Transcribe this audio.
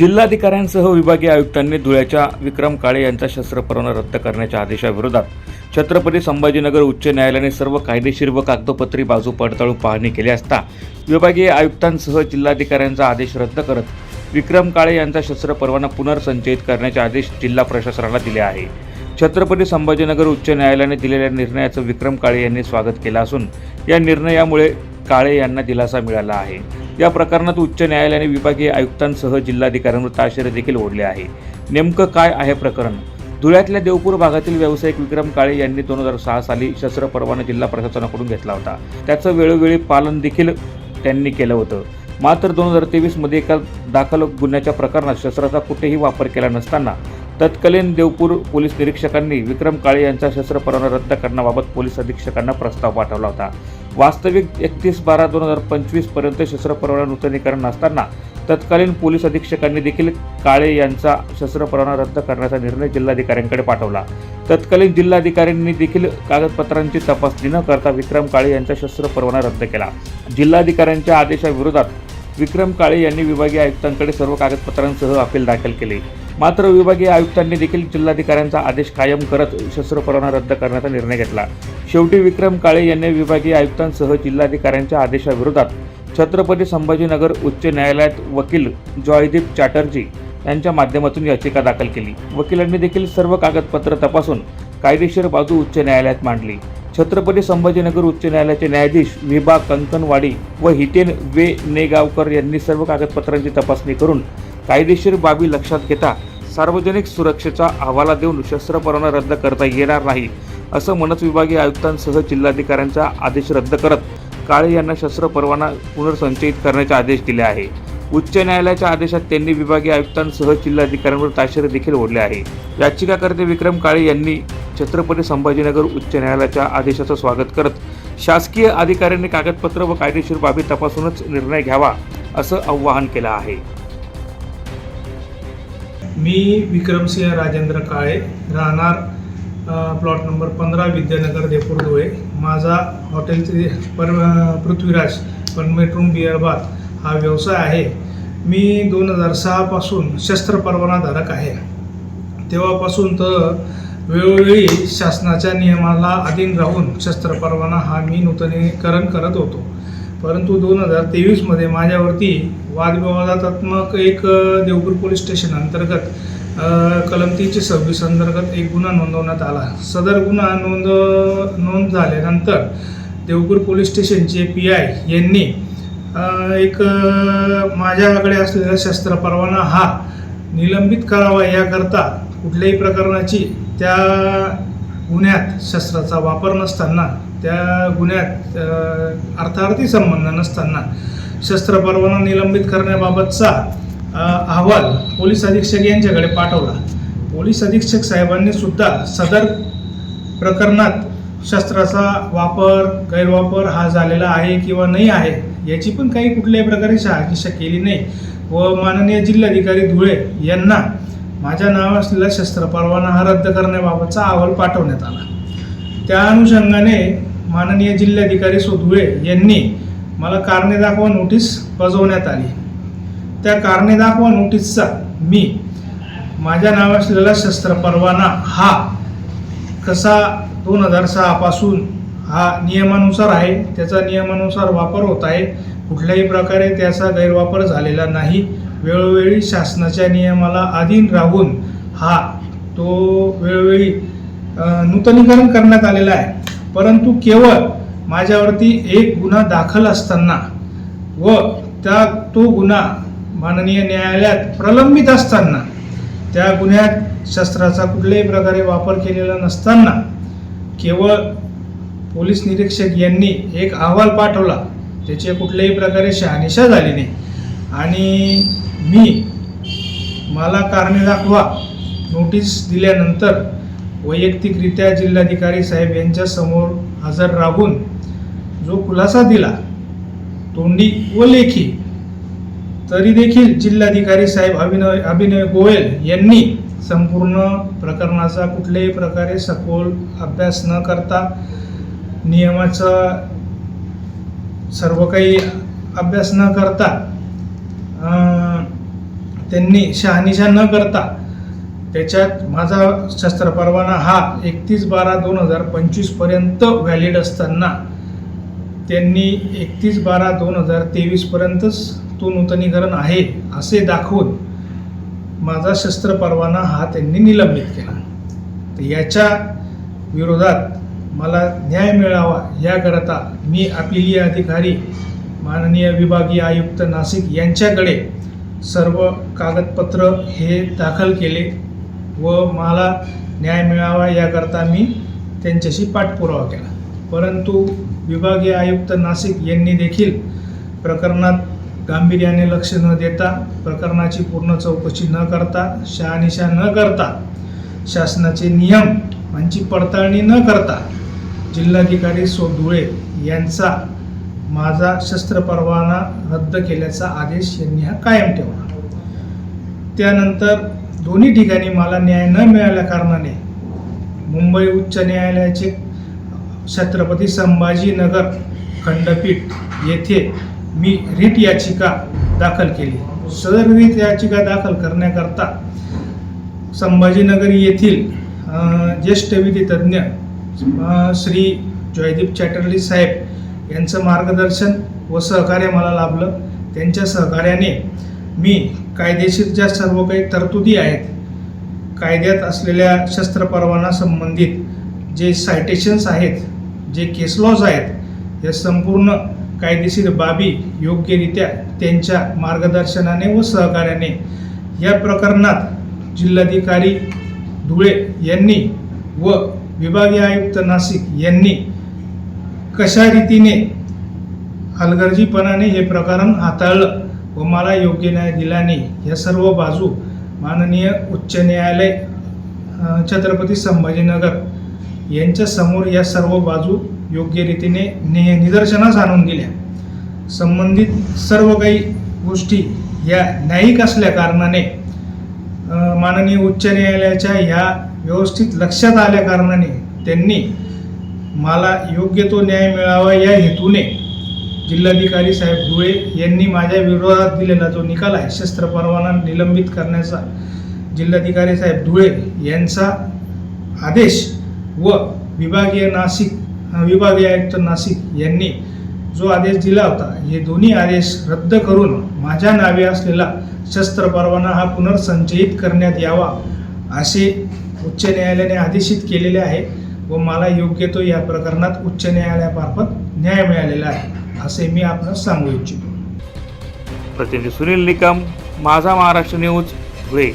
जिल्हाधिकाऱ्यांसह विभागीय आयुक्तांनी धुळ्याच्या विक्रम काळे यांचा शस्त्र परवाना रद्द करण्याच्या आदेशाविरोधात छत्रपती संभाजीनगर उच्च न्यायालयाने सर्व कायदेशीर व कागदोपत्री बाजू पडताळून पाहणी केली असता विभागीय आयुक्तांसह जिल्हाधिकाऱ्यांचा आदेश रद्द करत विक्रम काळे यांचा शस्त्र परवाना पुनर्संचयित करण्याचे आदेश जिल्हा प्रशासनाला दिले आहे. छत्रपती संभाजीनगर उच्च न्यायालयाने दिलेल्या निर्णयाचं विक्रम काळे यांनी स्वागत केलं असून या निर्णयामुळे काळे यांना दिलासा मिळाला आहे. या प्रकरणात उच्च न्यायालयाने विभागीय आयुक्तांसह जिल्हाधिकाऱ्यांवर ताशेरे देखील ओढले आहे. नेमकं काय आहे प्रकरण? धुळ्यातल्या देवपूर भागातील व्यावसायिक विक्रम काळे यांनी दोन हजार सहा साली शस्त्र परवाना जिल्हा प्रशासनाकडून घेतला होता. त्याचं वेळोवेळी पालन देखील त्यांनी केलं होतं. मात्र दोन हजार तेवीसमध्ये एका दाखल गुन्ह्याच्या प्रकरणात शस्त्राचा कुठेही वापर केला नसताना तत्कालीन देवपूर पोलीस निरीक्षकांनी विक्रम काळे यांचा शस्त्र परवाना रद्द करण्याबाबत पोलीस अधीक्षकांना प्रस्ताव पाठवला होता. वास्तविक एकतीस बारा दोन हजार पंचवीसपर्यंत शस्त्र परवाना नूतनीकरण नसताना तत्कालीन पोलीस अधीक्षकांनी देखील काळे यांचा शस्त्र परवाना रद्द करण्याचा निर्णय जिल्हाधिकाऱ्यांकडे पाठवला. तत्कालीन जिल्हाधिकाऱ्यांनी देखील कागदपत्रांची तपासणी न करता विक्रम काळे यांचा शस्त्र परवाना रद्द केला. जिल्हाधिकाऱ्यांच्या आदेशाविरोधात विक्रम काळे यांनी विभागीय आयुक्तांकडे सर्व कागदपत्रांसह अपील दाखल केले. मात्र विभागीय आयुक्तांनी देखील जिल्हाधिकाऱ्यांचा आदेश कायम करत शस्त्र परवाना रद्द करण्याचा निर्णय घेतला. शेवटी विक्रम काळे यांनी विभागीय आयुक्तांसह जिल्हाधिकाऱ्यांच्या आदेशाविरोधात छत्रपती संभाजीनगर उच्च न्यायालयात वकील जॉयदीप चॅटर्जी यांच्या माध्यमातून याचिका दाखल केली. वकिलांनी देखील सर्व कागदपत्र तपासून कायदेशीर बाजू उच्च न्यायालयात मांडली. छत्रपती संभाजीनगर उच्च न्यायालयाचे न्यायाधीश विभा कंकणवाडी व हितेन वे नेगावकर यांनी सर्व कागदपत्रांची तपासणी करून कायदेशीर बाबी लक्षात घेता सार्वजनिक सुरक्षेचा हवाला देऊन शस्त्र परवाना रद्द करता येणार नाही असं म्हणत विभागीय आयुक्तांसह जिल्हाधिकाऱ्यांचा आदेश रद्द करत काळे यांना शस्त्र परवाना पुनर्संचयित करण्याचे आदेश दिले आहे. उच्च न्यायालयाच्या आदेशात त्यांनी विभागीय आयुक्तांसह जिल्हाधिकाऱ्यांवर ताशेरे देखील ओढले आहे. याचिकाकर्ते विक्रम काळे यांनी छत्रपती संभाजीनगर उच्च न्यायालयाच्या आदेशाचं स्वागत करत शासकीय अधिकाऱ्यांनी कागदपत्र व कायदेशीर बाबी तपासूनच निर्णय घ्यावा असं आवाहन केलं आहे. मी विक्रमसिंह राजेंद्र काळे राहणार प्लॉट नंबर पंधरा विद्यानगर देपूर धुळे माझा हॉटेलचे पर पृथ्वीराज पनमेट बिअर बाथ हा व्यवसाय आहे. मी दोन हजार सहापासून शस्त्र परवानाधारक आहे. तेव्हापासून तर वेळोवेळी शासनाच्या नियमाला अधीन राहून शस्त्र परवाना हा मी नूतनीकरण करत होतो. परंतु दोन हजार तेवीसमध्ये माझ्यावरती वादविवादात्मक एक देवपूर पोलीस स्टेशन अंतर्गत कलम तीनशे सव्वीस अंतर्गत एक गुन्हा नोंदवण्यात आला. सदर गुन्हा नोंद नोंद झाल्यानंतर देवपूर पोलीस स्टेशनचे पी आय यांनी एक माझ्याकडे असलेला शस्त्र परवाना हा निलंबित करावा याकरता कुठल्याही प्रकरणाची त्या गुन्ह्यात शस्त्राचा वापर नसताना त्या गुन्ह्यात अर्थार्थी संबंध नसताना शस्त्र परवाना निलंबित करण्याबाबतचा अहवाल पोलीस अधीक्षक यांच्याकडे पाठवला. पोलीस अधीक्षक साहेबांनी सुद्धा सदर प्रकरणात शस्त्राचा वापर गैरवापर हा झालेला आहे किंवा नाही आहे याची पण काही कुठल्याही प्रकारे शहानिशा केली नाही. व माननीय जिल्हाधिकारी धुळे यांना माझ्या नाव असलेला शस्त्र परवाना हा रद्द करण्याबाबतचा अहवाल पाठवण्यात आला. त्या अनुषंगाने माननीय जिल्हाधिकारी सो धुळे यांनी मला कारणे दाखवा नोटीस बजावण्यात आली. त्या कारणे दाखवा नोटीसचा. मी. माझ्या नाव असलेला शस्त्र परवाना हा कसा दोन हजार सहापासून हा नियमानुसार आहे त्याचा नियमानुसार वापर होत आहे कुठल्याही प्रकारे त्याचा गैरवापर झालेला नाही. वेळोवेळी शासनाच्या नियमाला अधीन राहून हा तो वेळोवेळी नूतनीकरण करण्यात आलेला आहे. परंतु केवळ माझ्यावरती एक गुन्हा दाखल असताना व त्या तो गुन्हा माननीय न्यायालयात प्रलंबित असताना त्या गुन्ह्यात शस्त्राचा कुठल्याही प्रकारे वापर केलेला नसताना केवळ पोलीस निरीक्षक यांनी एक अहवाल पाठवला त्याची कुठल्याही प्रकारे शहानिशा झाली नाही. आणि मी मला कारणे दाखवा नोटीस दिल्यानंतर वैयक्तिकरित्या जिल्हाधिकारी साहेब यांच्या समोर हजर राहून जो खुलासा दिला तोंडी व लेखी तरी देखील जिल्हाधिकारी साहेब अभिनय अभिनय गोयल यांनी संपूर्ण प्रकरणाचा कुठल्याही प्रकारे सखोल अभ्यास न करता नियमाचा सर्व काही अभ्यास न करता त्यांनी शहानिशा न करता त्याच्यात माझा शस्त्र परवाना हा एकतीस बारा दोन हजार पंचवीसपर्यंत व्हॅलिड असताना त्यांनी एकतीस बारा दोन हजार तेवीसपर्यंतच तो नूतनीकरण आहे असे दाखवून माझा शस्त्र परवाना हा त्यांनी निलंबित केला. तर याच्या विरोधात मला न्याय मिळावा याकरता मी अपिलीय अधिकारी माननीय विभागीय आयुक्त नाशिक यांच्याकडे सर्व कागदपत्र हे दाखल केले व मला न्याय मिळावा याकरता मी त्यांच्याशी पाठपुरावा केला. परंतु विभागीय आयुक्त नाशिक यांनी देखील प्रकरणात गांभीर्याने लक्ष न देता प्रकरणाची पूर्ण चौकशी न करता शहानिशा न करता शासनाचे नियम यांची पडताळणी न करता जिल्हाधिकारी सो धुळे यांचा माझा शस्त्र परवाना रद्द केल्याचा आदेश यांनी हा कायम ठेवला. त्यानंतर दोन्ही ठिकाणी मला न्याय न मिळाल्या कारणाने मुंबई उच्च न्यायालयाचे छत्रपती संभाजीनगर खंडपीठ येथे मी रिट याचिका दाखल केली. सदर रिट याचिका दाखल करण्याकरता संभाजीनगर येथील ज्येष्ठ विधितज्ञ श्री जयदीप चॅटर्जी साहेब यांचं मार्गदर्शन व सहकार्य मला लाभलं. त्यांच्या सहकार्याने मी कायदेशीर ज्या सर्व काही तरतुदी आहेत कायद्यात असलेल्या शस्त्र परवाना संबंधित जे सायटेशन्स आहेत जे केस लॉज आहेत या संपूर्ण कायदेशीर बाबी योग्यरित्या त्यांच्या मार्गदर्शनाने व सहकार्याने या प्रकरणात जिल्हाधिकारी धुळे यांनी व विभागीय आयुक्त नाशिक यांनी कशा रीतीने हलगर्जीपणाने हे प्रकरण हाताळलं व मला योग्य न्याय दिल्याने या सर्व बाजू माननीय उच्च न्यायालय छत्रपती संभाजीनगर यांच्यासमोर या सर्व बाजू योग्य रीतीने नि निदर्शनास आणून दिल्या. संबंधित सर्व काही गोष्टी या न्यायिक असल्या कारणाने माननीय उच्च न्यायालयाच्या ह्या व्यवस्थित लक्षात आल्या कारणाने त्यांनी मला योग्य तो न्याय मिळावा या हेतूने जिल्हाधिकारी साहेब धुळे यांनी माझ्या विरोधात दिलेला जो निकाल आहे शस्त्र परवाना निलंबित करण्याचा जिल्हाधिकारी साहेब धुळे यांचा आदेश व विभागीय नाशिक विभागीय आयुक्त नाशिक यांनी जो आदेश दिला होता हे दोन्ही आदेश रद्द करून माझ्या नावे असलेला शस्त्र परवाना हा पुनर्संचयित करण्यात यावा असे उच्च न्यायालयाने आदेशित केलेले आहे व मला योग्य तो या प्रकरणात उच्च न्यायालयामार्फत न्याय मिळालेला आहे असे मी आपणास सांगू इच्छितो. प्रतिनिधी सुनील निकम माझा महाराष्ट्र न्यूज धुळे.